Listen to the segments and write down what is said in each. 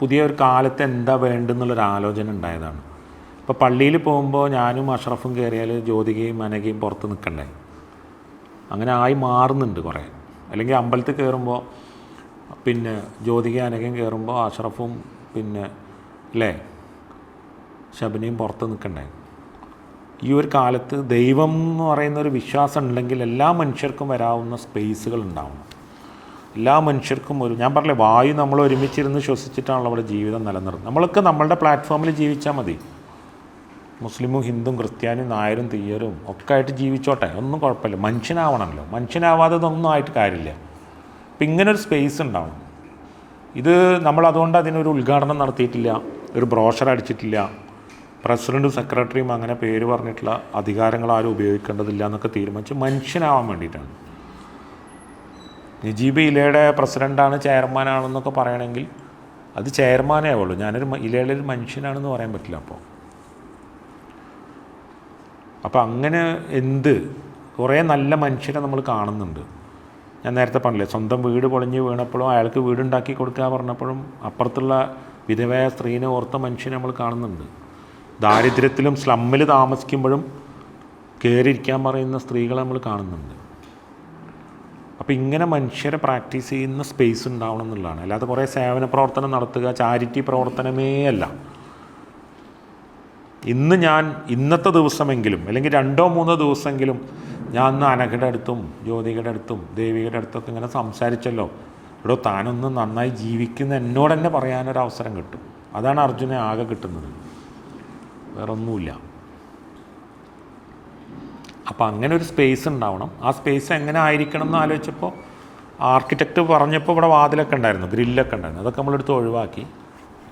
പുതിയ ഒരു കാലത്ത് എന്താ വേണ്ടെന്നുള്ളൊരു ആലോചന ഉണ്ടായതാണ്. ഇപ്പോൾ പള്ളിയിൽ പോകുമ്പോൾ ഞാനും അഷ്റഫും കയറിയാൽ ജ്യോതികയും അനകയും പുറത്ത് നിൽക്കണ്ടേ അങ്ങനെ ആയി മാറുന്നുണ്ട് കുറേ. അല്ലെങ്കിൽ അമ്പലത്തിൽ കയറുമ്പോൾ പിന്നെ ജ്യോതിക അനകയും കയറുമ്പോൾ അഷ്റഫും പിന്നെ അല്ലേ ശബനയും പുറത്ത് നിൽക്കണ്ടേ ഈ ഒരു കാലത്ത് ദൈവം എന്ന് പറയുന്ന ഒരു വിശ്വാസം ഉണ്ടെങ്കിൽ എല്ലാ മനുഷ്യർക്കും വരാവുന്ന സ്പേസുകൾ ഉണ്ടാവണം. എല്ലാ മനുഷ്യർക്കും ഒരു ഞാൻ പറഞ്ഞില്ലേ വായു നമ്മൾ ഒരുമിച്ചിരുന്ന് ശ്വസിച്ചിട്ടാണല്ലോ നമ്മുടെ ജീവിതം നിലനിർത്തുന്നത്. നമ്മളൊക്കെ നമ്മളുടെ പ്ലാറ്റ്ഫോമിൽ ജീവിച്ചാൽ മതി. മുസ്ലിമും ഹിന്ദും ക്രിസ്ത്യാനും നായരും തീയരും ഒക്കെ ആയിട്ട് ജീവിച്ചോട്ടെ. ഒന്നും കുഴപ്പമില്ല. മനുഷ്യനാവണമല്ലോ. മനുഷ്യനാവാതെ ഒന്നും ആയിട്ട് കാര്യമില്ല. അപ്പം ഇങ്ങനൊരു സ്പേസ് ഉണ്ടാവും. ഇത് നമ്മൾ അതുകൊണ്ട് അതിനൊരു ഉദ്ഘാടനം നടത്തിയിട്ടില്ല. ഒരു ബ്രോഷർ അടിച്ചിട്ടില്ല. പ്രസിഡന്റും സെക്രട്ടറിയും അങ്ങനെ പേര് പറഞ്ഞിട്ടുള്ള അധികാരങ്ങൾ ആരും ഉപയോഗിക്കേണ്ടതില്ല എന്നൊക്കെ തീരുമാനിച്ച് മനുഷ്യനാവാൻ വേണ്ടിയിട്ടാണ്. നജീബ് ഇലയുടെ പ്രസിഡന്റാണ് ചെയർമാനാണെന്നൊക്കെ പറയണമെങ്കിൽ അത് ചെയർമാനേ ഉള്ളൂ. ഞാനൊരു ഇലയുടെ ഒരു മനുഷ്യനാണെന്ന് പറയാൻ പറ്റില്ല അപ്പോൾ അപ്പോൾ അങ്ങനെ എന്ത് കുറേ നല്ല മനുഷ്യരെ നമ്മൾ കാണുന്നുണ്ട്. ഞാൻ നേരത്തെ പറഞ്ഞില്ലേ സ്വന്തം വീട് പൊളിഞ്ഞ് വീണപ്പോഴും അയാൾക്ക് വീടുണ്ടാക്കി കൊടുക്കുക പറഞ്ഞപ്പോഴും അപ്പുറത്തുള്ള വിധവയായ സ്ത്രീനെ ഓർത്ത മനുഷ്യനെ നമ്മൾ കാണുന്നുണ്ട്. ദാരിദ്ര്യത്തിലും സ്ലമ്മിൽ താമസിക്കുമ്പോഴും കയറിയിരിക്കാൻ പറയുന്ന സ്ത്രീകളെ നമ്മൾ കാണുന്നുണ്ട്. അപ്പോൾ ഇങ്ങനെ മനുഷ്യരെ പ്രാക്ടീസ് ചെയ്യുന്ന സ്പേസ് ഉണ്ടാവണം എന്നുള്ളതാണ്. അല്ലാതെ കുറേ സേവന പ്രവർത്തനം നടത്തുക ചാരിറ്റി പ്രവർത്തനമേ അല്ല. ഇന്ന് ഞാൻ ഇന്നത്തെ ദിവസമെങ്കിലും അല്ലെങ്കിൽ രണ്ടോ മൂന്നോ ദിവസമെങ്കിലും ഞാൻ ഇന്ന് അനഘയുടെ അടുത്തും ജ്യോതികയുടെ അടുത്തും ദേവികയുടെ അടുത്തൊക്കെ ഇങ്ങനെ സംസാരിച്ചല്ലോ. ഇവിടെ താനൊന്ന് നന്നായി ജീവിക്കുന്ന എന്നോട് തന്നെ പറയാനൊരവസരം കിട്ടും. അതാണ് അർജുനെ ആകെ കിട്ടുന്നത്. വേറെ ഒന്നുമില്ല അപ്പോൾ അങ്ങനെ ഒരു സ്പേസ് ഉണ്ടാവണം. ആ സ്പേസ് എങ്ങനെ ആയിരിക്കണം എന്ന് ആലോചിച്ചപ്പോൾ ആർക്കിടെക്റ്റ് പറഞ്ഞപ്പോൾ ഇവിടെ വാതിലൊക്കെ ഉണ്ടായിരുന്നു ഗ്രില്ലൊക്കെ ഉണ്ടായിരുന്നു. അതൊക്കെ നമ്മളെടുത്ത് ഒഴിവാക്കി.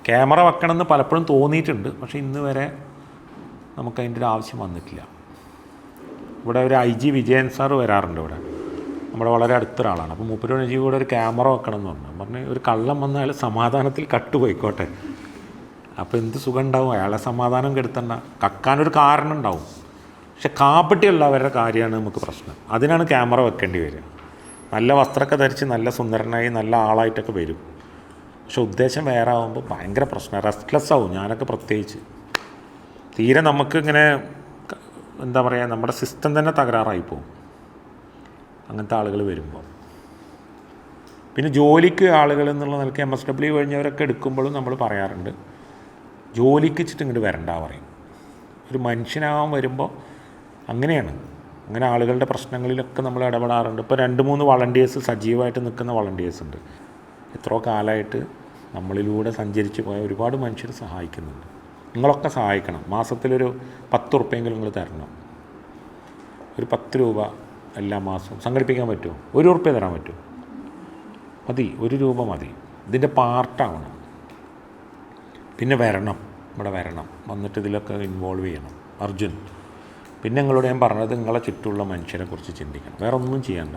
ക്യാമറ വെക്കണമെന്ന് പലപ്പോഴും തോന്നിയിട്ടുണ്ട് പക്ഷേ ഇന്ന് വരെ നമുക്ക് അതിന്റെ ഒരു ആവശ്യം വന്നിട്ടില്ല. ഇവിടെ ഒരു ഐ ജി വിജയൻ സാർ വരാറുണ്ട് ഇവിടെ. നമ്മുടെ വളരെ അടുത്തൊരാളാണ്. അപ്പോൾ മൂപ്പര് ജി കൂടെ ഒരു ക്യാമറ വെക്കണം എന്ന് പറഞ്ഞു. പറഞ്ഞ് ഒരു കള്ളം വന്നാൽ സമാധാനത്തിൽ കട്ടുപോയിക്കോട്ടെ. അപ്പോൾ എന്ത് സുഖം ഉണ്ടാവും? അയാളെ സമാധാനം കെടുത്തണ്ട. കക്കാനൊരു കാരണം ഉണ്ടാവും. പക്ഷെ കാപ്പട്ടിയുള്ളവരുടെ കാര്യമാണ് നമുക്ക് പ്രശ്നം. അതിനാണ് ക്യാമറ വെക്കേണ്ടി വരിക. നല്ല വസ്ത്രമൊക്കെ ധരിച്ച് നല്ല സുന്ദരനായി നല്ല ആളായിട്ടൊക്കെ വരും. പക്ഷെ ഉദ്ദേശം വേറെ ആകുമ്പോൾ ഭയങ്കര പ്രശ്നം. റെസ്റ്റ്ലെസ് ആവും. ഞാനൊക്കെ പ്രത്യേകിച്ച്. തീരെ നമുക്ക് ഇങ്ങനെ എന്താ പറയുക നമ്മുടെ സിസ്റ്റം തന്നെ തകരാറായി പോകും. അങ്ങനത്തെ ആളുകൾ വരുമ്പോൾ. പിന്നെ ജോലിക്ക് ആളുകൾ എന്നുള്ള നിലയ്ക്ക് എം എസ് ഡബ്ല്യു കഴിഞ്ഞവരൊക്കെ എടുക്കുമ്പോഴും നമ്മൾ പറയാറുണ്ട് ജോലിക്ക് വെച്ചിട്ട് ഇങ്ങോട്ട് വരണ്ട പറയും. ഒരു മനുഷ്യനാവാൻ വരുമ്പോൾ അങ്ങനെയാണ്. അങ്ങനെ ആളുകളുടെ പ്രശ്നങ്ങളിലൊക്കെ നമ്മൾ ഇടപെടാറുണ്ട്. ഇപ്പോൾ രണ്ട് മൂന്ന് വളണ്ടിയേഴ്സ് സജീവമായിട്ട് നിൽക്കുന്ന വളണ്ടിയേഴ്സ് ഉണ്ട്. എത്രയോ കാലമായിട്ട് നമ്മളിലൂടെ സഞ്ചരിച്ച് പോയ ഒരുപാട് മനുഷ്യർ സഹായിക്കുന്നുണ്ട്. നിങ്ങളൊക്കെ സഹായിക്കണം. മാസത്തിലൊരു പത്ത് ഉറുപ്പ്യെങ്കിലും നിങ്ങൾ തരണം? ഒരു പത്ത് രൂപ എല്ലാ മാസവും സംഘടിപ്പിക്കാൻ പറ്റുമോ? ഒരു ഉറുപ്പ്യ തരാൻ പറ്റുമോ? മതി. ഒരു രൂപ മതി. ഇതിന്റെ പാർട്ടാവണം പിന്നെ വരണം. ഇവിടെ വരണം. വന്നിട്ട് ഇതിലൊക്കെ ഇൻവോൾവ് ചെയ്യണം. അർജുൻ പിന്നെ നിങ്ങളോട് ഞാൻ പറഞ്ഞത് നിങ്ങളെ ചുറ്റുമുള്ള മനുഷ്യരെ കുറിച്ച് ചിന്തിക്കണം. വേറെ ഒന്നും ചെയ്യണ്ട